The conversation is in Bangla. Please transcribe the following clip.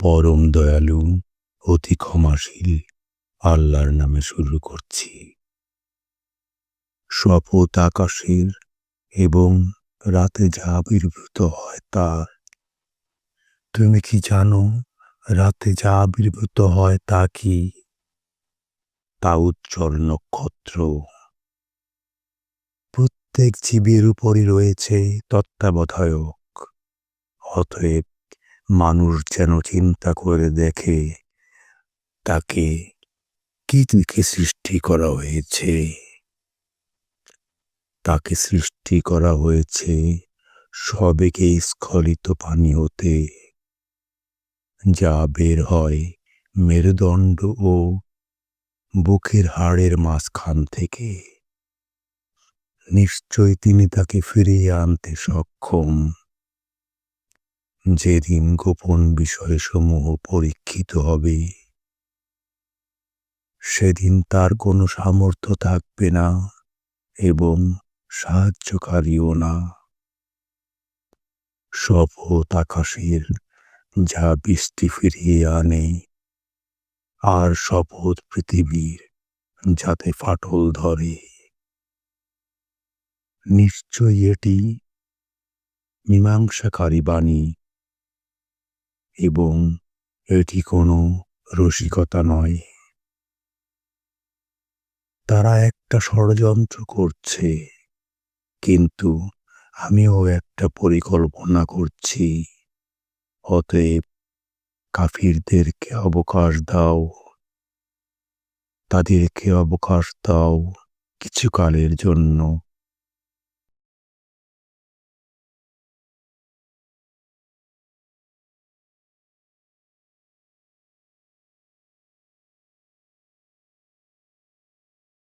পরম দয়ালু, অতি ক্ষমাশীল, আল্লাহর নামে শুরু করছি। শপথ আকাশের এবং রাতে যা আবির্ভূত হয় তার তুমি কি জানো রাতে যা আবির্ভূত হয় তা কি? তা উজ্জ্বল নক্ষত্র। প্রত্যেক জীবের উপরই রয়েছে তত্ত্বাবধায়ক, অতএব মানুষ যেন চিন্তা করে দেখে তাকে কি থেকে সৃষ্টি করা হয়েছে। তাকে সৃষ্টি করা হয়েছে সবেগে স্খলিত পানি হতে, যা বের হয় মেরুদণ্ড ও বুকের হাড়ের মাঝখান থেকে। নিশ্চয় তিনি তাকে ফিরিয়ে আনতে সক্ষম। যেদিন গোপন বিষয়সমূহ পরীক্ষিত হবে, সেদিন তার কোনো সামর্থ্য থাকবে না এবং সাহায্যকারীও না। শপথ আকাশের যা বৃষ্টি ফিরিয়ে আনে, আর শপথ পৃথিবীর যাতে ফাটল ধরে। নিশ্চয়ই এটি মীমাংসাকারী বাণী এবং এটি কোনো রসিকতা নয়। তারা একটা ষড়যন্ত্র করছে, কিন্তু আমিও একটা পরিকল্পনা করছি। অতএব কাফিরদেরকে অবকাশ দাও। তাদেরকে অবকাশ দাও কিছুকালের জন্য।